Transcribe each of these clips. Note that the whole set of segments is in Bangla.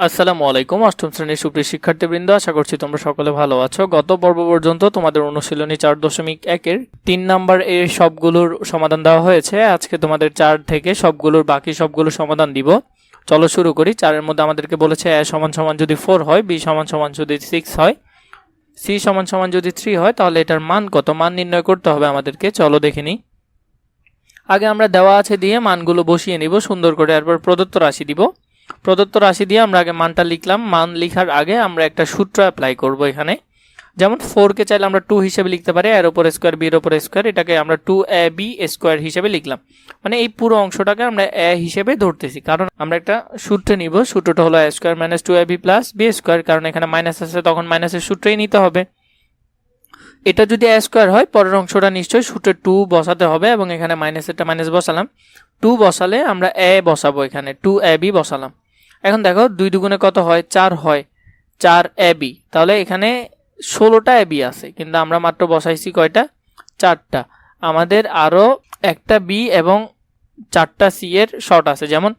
আসসালামু আলাইকুম, অষ্টম শ্রেণির সুপ্রিয় শিক্ষার্থীবৃন্দ, আশা করছি তোমরা সকলে ভালো আছো। গত পর্ব পর্যন্ত তোমাদের অনুশীলনী চার দশমিক একের তিন নাম্বার এর সবগুলোর সমাধান দেওয়া হয়েছে। আজকে তোমাদের চার থেকে সবগুলোর বাকি সবগুলোর সমাধান দিব। চলো শুরু করি। চারের মধ্যে আমাদেরকে বলেছে এ সমান সমান যদি ফোর হয়, বি সমান সমান যদি সিক্স হয়, সি সমান সমান যদি থ্রি হয়, তাহলে এটার মান কত? মান নির্ণয় করতে হবে আমাদেরকে। চলো দেখে নিই। আগে আমরা দেওয়া আছে দিয়ে মানগুলো বসিয়ে নিব, সুন্দর করে এরপর প্রদত্ত রাশি দিব। প্রদত্ত রাশি দিয়ে আমরা আগে মানটা লিখলাম। মান লিখার আগে আমরা একটা সূত্র অ্যাপ্লাই করব এখানে। যেমন ফোরকে চাইলে আমরা টু হিসেবে লিখতে পারি এর ওপর স্কোয়ার বির ওপর স্কোয়ার এটাকে আমরা টু এ বি স্কোয়ার হিসেবে লিখলাম। মানে এই পুরো অংশটাকে আমরা এ হিসেবে ধরতেছি। কারণ আমরা একটা সূত্র নিব, সূত্রটা হলো A square minus two A B plus B square কারণ এখানে মাইনাস আছে, তখন মাইনাসের সূত্রেই নিতে হবে। এটা যদি এ স্কোয়ার হয়, পরের অংশটা নিশ্চয়ই সূত্রে টু বসাতে হবে, এবং এখানে মাইনাসেরটা মাইনাস বসালাম। টু বসালে আমরা এ বসাবো এখানে টু এ বি বসালাম। এখন দেখো দুই দুগুণে কত হয়? চার হয়। চার এ বি তাহলে এখানে ষোলোটা এ বি আছে, কিন্তু আমরা মাত্র বসাইছি কয়টা? চারটা। আমাদের আরও একটা বি এবং চারটা সি এর শর্ট আছে, যেমন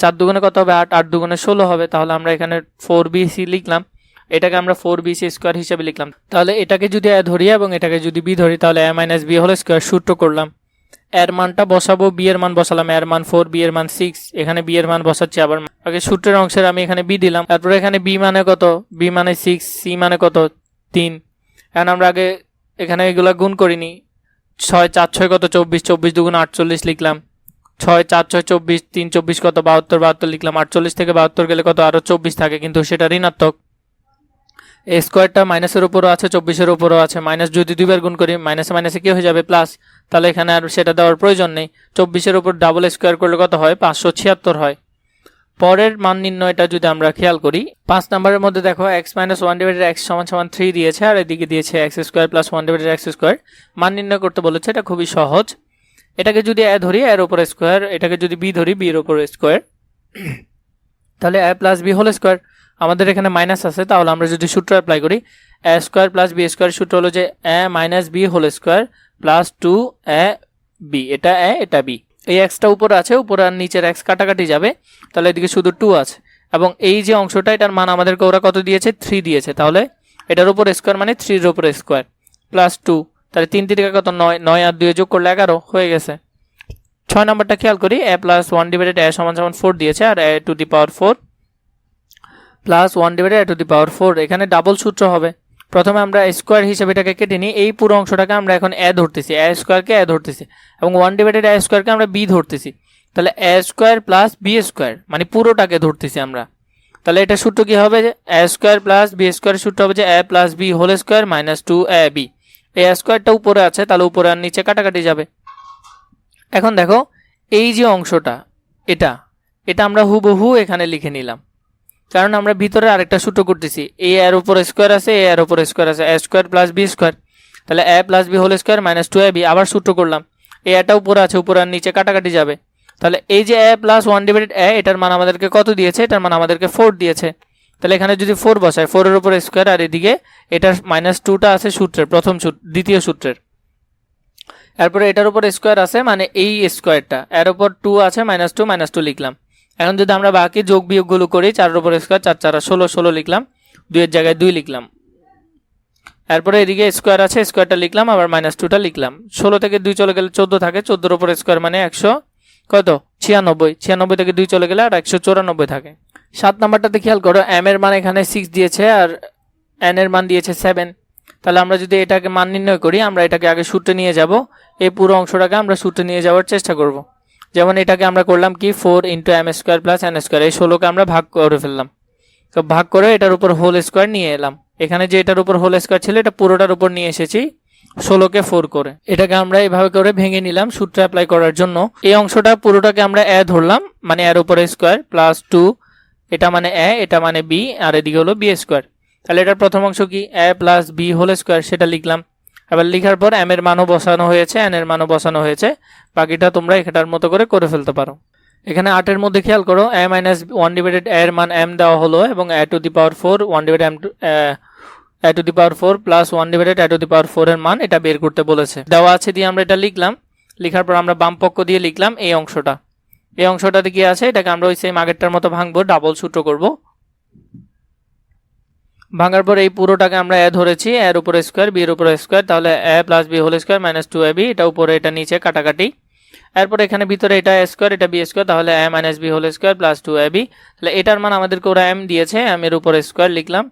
চার দুগুণে কত হবে? আট। আট দুগুণে ষোলো হবে। তাহলে আমরা এখানে ফোর বি সি লিখলাম। এটাকে আমরা ফোর বি সি স্কোয়ার হিসেবে লিখলাম। তাহলে এটাকে যদি এ ধরি এবং এটাকে যদি বি ধরি, তাহলে এ মাইনাস বি হলে স্কোয়ার সূত্র করলাম। এর মানটা বসাবো বি এর মান বসালাম, এর মান ফোর বি এর মান সিক্স এখানে বি এর মান বসাচ্ছি, আবার আগে সূত্রের অংশের আমি এখানে বি দিলাম, তারপরে এখানে বি মানে কত? বি মানে সিক্স সি মানে কত? তিন। এখন আমরা আগে এখানে এগুলো গুণ করিনি। ছয়, চার, ছয় কত? চব্বিশ চব্বিশ দুগুণ আটচল্লিশ লিখলাম। ছয়, চার, ছয়, চব্বিশ, তিন, চব্বিশ কত? বাহাত্তর বাহাত্তর লিখলাম। আটচল্লিশ থেকে বাহাত্তর গেলে কত? আরও চব্বিশ থাকে, কিন্তু সেটা ঋণাত্মক। এ স্কোয়ারটা মাইনাসের উপরও আছে, চব্বিশের উপরও আছে। মাইনাস যদি দুইবার গুণ করি মাইনাসে মাইনাসে কি হয়ে যাবে? প্লাস তাহলে এখানে আর সেটা দেওয়ার প্রয়োজন নেই। চব্বিশের উপর ডাবল স্কোয়ার করলে কত হয়? পাঁচশো ছিয়াত্তর হয়। পরের মান নির্ণয়টা যদি আমরা খেয়াল করি, পাঁচ নম্বরের মধ্যে দেখো X minus one divided X সমান সমান থ্রি দিয়েছে, আর এদিকে দিয়েছে X square plus one divided X square মান নির্ণয় করতে বলেছে, এটা খুবই সহজ। এটাকে যদি এ ধরি এর উপর স্কোয়ার এটাকে যদি বি ধরি বির উপর স্কোয়ার তাহলে A plus B whole square আমাদের এখানে মাইনাস আছে, তাহলে আমরা যদি সূত্র অ্যাপ্লাই করি A square plus B square সূত্র হলো যে A minus B whole square plus two A B এটা এ এটা বি এই এক্সটা উপরে আছে, উপরে আর নিচের এক্স কাটাকাটি যাবে, তাহলে এদিকে শুধু টু আছে। এবং এই যে অংশটা, এটার মান আমাদেরকে ওরা কত দিয়েছে? থ্রি দিয়েছে। তাহলে এটার উপর স্কোয়ার মানে থ্রির উপর স্কোয়ার প্লাস টু তাহলে তিন তিরিকা কত? নয় নয় আর দুই যোগ করলে এগারো, হয়ে গেছে। ছয় নম্বরটা খেয়াল করি A plus one divided A সমান সমান ফোর দিয়েছে, আর A to the power four plus one divided A to the power four এখানে ডাবল সূত্র হবে। প্রথমে আমরা স্কোয়ার হিসেবে এটাকে কেটে নিই। এই পুরো অংশটাকে আমরা এখন এ ধরতেছি। এ স্কোয়ারকে এ ধরতেছি। এবং ওয়ান ডিভাইডেড এ স্কোয়ারকে আমরা বি ধরতেছি। তাহলে A square plus B square মানে পুরোটাকে ধরতেছি আমরা। তাহলে এটা সূত্র কি হবে যে A square plus B square সূত্র হবে যে A plus B whole square minus two A B এই স্কোয়ারটা উপরে আছে, তাহলে উপরে আর নিচে কাটাকাটি যাবে। এখন দেখো, এই যে অংশটা, এটা এটা আমরা হুবহু এখানে লিখে নিলাম। কারণ আমরা ভিতরে আরেকটা সূত্র করতেছি। এ এর উপর স্কোয়ার আছে এ এর উপর স্কোয়ার আছে। A square plus B square তাহলে A plus B whole square minus two A B আবার সূত্র করলাম। এ এটা উপরে আছে, উপরে আর নিচে কাটাকাটি যাবে। তাহলে এই যে A plus one divided A এটার মান আমাদেরকে কত দিয়েছে? এটার মান আমাদেরকে ফোর দিয়েছে। তাহলে এখানে যদি ফোর বসায় ফোরের উপর স্কোয়ার আর এদিকে এটার মাইনাস টুটা আছে সূত্রের, প্রথম দ্বিতীয় সূত্রের। এরপরে এটার উপর স্কোয়ার আছে মানে এই স্কোয়ারটা এর উপর টু আছে মাইনাস টু মাইনাস টু লিখলাম। এখন যদি আমরা বাকি যোগ বিয়োগগুলো করি, চারের উপর স্কোয়ার চার চার ষোলো ষোলো লিখলাম, দুইয়ের জায়গায় দুই লিখলাম। এরপরে এদিকে স্কোয়ার আছে স্কোয়ারটা লিখলাম, আবার মাইনাস টুটা লিখলাম। ষোলো থেকে দুই চলে গেলে চোদ্দ থাকে, চোদ্দোর উপর স্কোয়ার মানে একশো কত? ছিয়ানব্বই। ছিয়ানব্বই থেকে দুই চলে গেলে আর একশো চৌরানব্বই থাকে। সাত নাম্বারটাতে খেয়াল করো এম এর মান এখানে সিক্স দিয়েছে আর এন এর মান দিয়েছে সেভেন তাহলে আমরা যদি এটাকে মান নির্ণয় করি, আমরা এটাকে আগে সূত্রে নিয়ে যাব। এই পুরো অংশটাকে আমরা সূত্রে নিয়ে যাওয়ার চেষ্টা করব। যেমন এটাকে আমরা করলাম কি? Four into M square plus N square এই ষোলোকে আমরা ভাগ করে ফেললাম। তো ভাগ করে এটার উপর হোল স্কোয়ার নিয়ে এলাম। এখানে যে এটার উপর হোল স্কোয়ার ছিল, এটা পুরোটার উপর নিয়ে এসেছি ষোলোকে ফোর করে। এটাকে আমরা এভাবে করে ভেঙে নিলাম সূত্র অ্যাপ্লাই করার জন্য। এই অংশটা পুরোটাকে আমরা এ ধরলাম মানে এর উপরে স্কোয়ার প্লাস টু এটা মানে এ, এটা মানে বি, আর এদিকে হলো বি স্কোয়ার তাহলে এটার প্রথম অংশ কি? A plus B whole square সেটা লিখলাম। এবার লিখার পর এম এর মানও বসানো হয়েছে এন এর মানও বসানো হয়েছে। বাকিটা তোমরা এখানটার মতো করে করে ফেলতে পারো। এখানে আটের মধ্যে খেয়াল করো এ মাইনাস ওয়ান ডিভাইডেড এর মান এম দেওয়া হলো এবং A to the power four one divide M to A to the power four plus one divided A to the power four এর মান এটা বের করতে বলেছে। দেওয়া আছে দিয়ে আমরা এটা লিখলাম। লিখার পর আমরা বাম পক্ষ দিয়ে লিখলাম এই অংশটা। এই অংশটাতে কি আছে? এটাকে আমরা ওই সেম আগেরটার মতো ভাঙবো ডাবল সূত্র করব। ভাঙার পর এই পুরোটাকে আমরা এ ধরেছি এর উপরে স্কোয়ার বি এর উপরে স্কোয়ার তাহলে A plus B whole square minus two A B এটা উপরে, এটা নিচে, কাটাকাটি। এরপর এখানে ভিতরে এটা স্কোয়ার এটা বি স্কোয়ার তাহলে A minus B whole square plus two A B তাহলে এটার মান আমাদেরকে ওরা এম দিয়েছে এম এর উপরে স্কোয়ার লিখলাম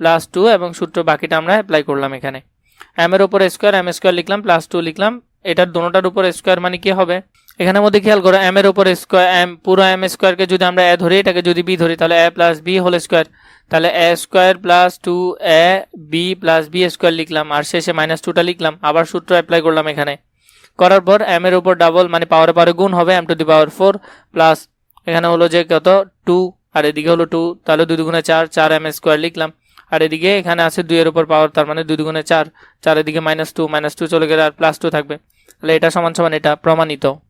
প্লাস টু এবং সূত্র বাকিটা আমরা অ্যাপ্লাই করলাম এখানে। এম এর উপরে স্কোয়ার এম স্কোয়ার লিখলাম প্লাস টু লিখলাম এটার দোনোটার উপর স্কোয়ার মানে কি হবে? এখানের মধ্যে খেয়াল করো এম এর উপর স্কোয়ার এম পুরো এম স্কোয়ারকে যদি আমরা এ ধরি, এটাকে যদি বি ধরি, তাহলে A plus B whole square তাহলে A square plus two A B plus B square লিখলাম, আর শেষে মাইনাস টুটা লিখলাম, আবার সূত্র অ্যাপ্লাই করলাম এখানে। করার পর এম এর উপর ডাবল মানে পাওয়ারে পাওয়ারে গুণ হবে M to the power four plus এখানে হলো যে কত? টু আর এদিকে হলো টু তাহলে দুই দুগুণে চার চার এম স্কোয়ার লিখলাম। আর এদিকে এখানে আছে দুইয়ের উপর পাওয়ার তার মানে দুই দুগুণে চার চার এদিকে মাইনাস টু মাইনাস টু চলে গেলে আর প্লাস টু থাকবে। তাহলে এটা সমান সমান এটা প্রমাণিত।